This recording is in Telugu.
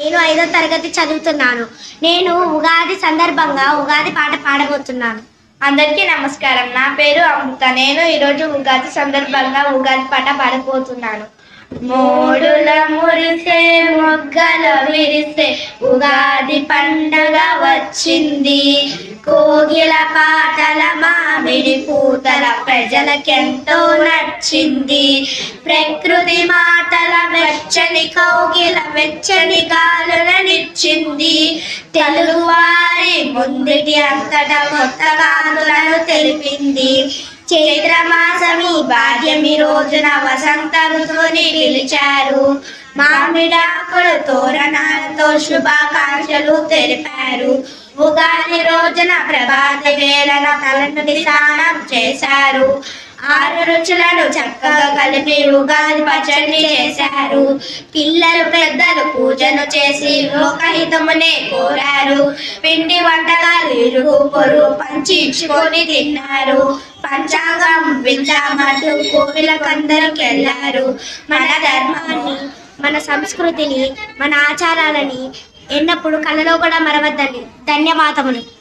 నేను ఐదో తరగతి చదువుతున్నాను. నేను ఉగాది సందర్భంగా ఉగాది పాట పాడబోతున్నాను. అందరికీ నమస్కారం. నా పేరు అమృత. నేను ఈరోజు ఉగాది సందర్భంగా ఉగాది పాట పాడబోతున్నాను. మూడుల మురిసే మొగ్గల విరిసే ఉగాది పండగ వచ్చింది. కోగిల పాటల మామిడి పూతల ప్రజలకెంతో నచ్చింది. ప్రకృతి మా వెచ్చని కౌగిల వెచ్చని గాలులనిచ్చింది తెలుగువారి ముందుటి అంతటా కొత్త కానులను తెలిపింది. చైత్రమాసమి భాగ్యమి రోజున వసంత ఋతువుని పిలిచారు. మామిడాకులు తోరణాలతో శుభాకాంక్షలు తెలిపారు. ఉగాది రోజున ప్రభాత వేళన తలను స్నానం చేశారు. ఆరు రుచులను చక్కగా కలిపి ఉగాది పచ్చడిని చేశారు. పిల్లలు పెద్దలు పూజను చేసి లోకహితమునే కోరారు. పిండి వంటకాలు ఇరుగు పొరుగు పంచి ఇచ్చుకొని తిన్నారు. పంచాంగం విద్యామంటూ కోవిలకందరికి వెళ్ళారు. మన ధర్మాన్ని మన సంస్కృతిని మన ఆచారాలని ఎన్నప్పుడు కళలో కూడా మరవద్దని ధన్యవాదములు.